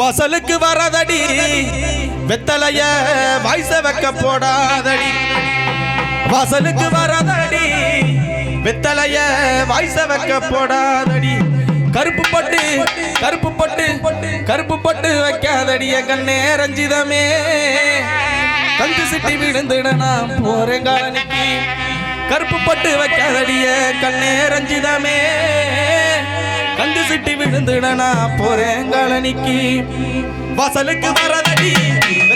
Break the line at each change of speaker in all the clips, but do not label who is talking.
வசலுக்கு வரதடி. வெத்தலைய வாய்ஸ வைக்க போடாதடி. வாசலுக்கு வரதடி. வெத்தலைய வாய்ஸ வைக்க போடாதடி. கருப்பு பட்டு கருப்பு பட்டு கருப்பு பட்டு வைக்காதடிய கண்ணே ரஞ்சிதமே. கந்து சிட்டி விழுந்துட நான் போறேன் கருப்பு பட்டு வைக்காதடிய கண்ணே ரஞ்சிதமே. சிட்டி விழுந்துட நான் போறேன் காலனிக்கு. வாசலுக்கு வரதடி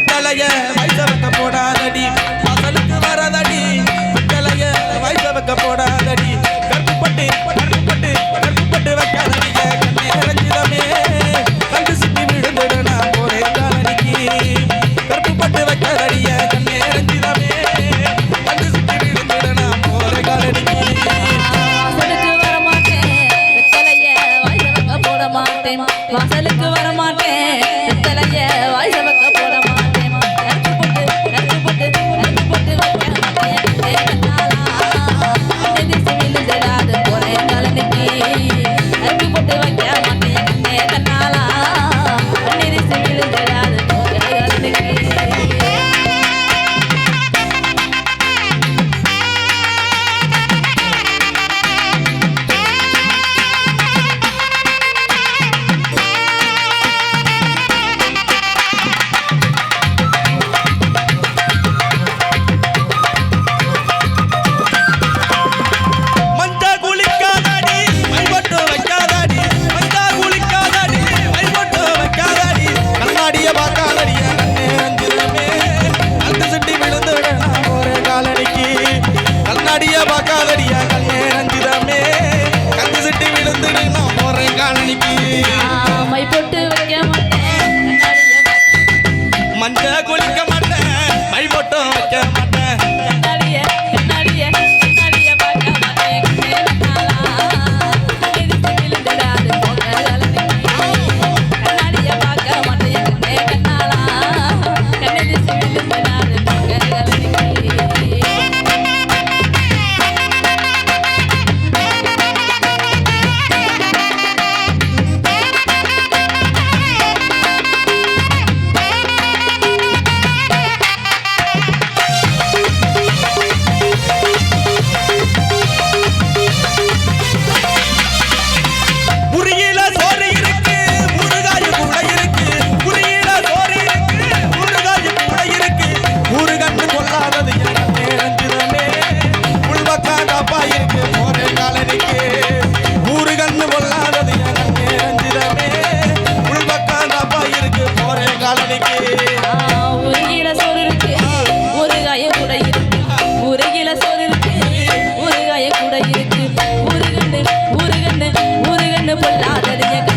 தலைய வைத்த வைக்க போடாதடி. வசலுக்கு வரதடி வரமாட்டேன் வாசலுக்கு வரமாட்டேன். தலைய வாய்ஸ் ready to go.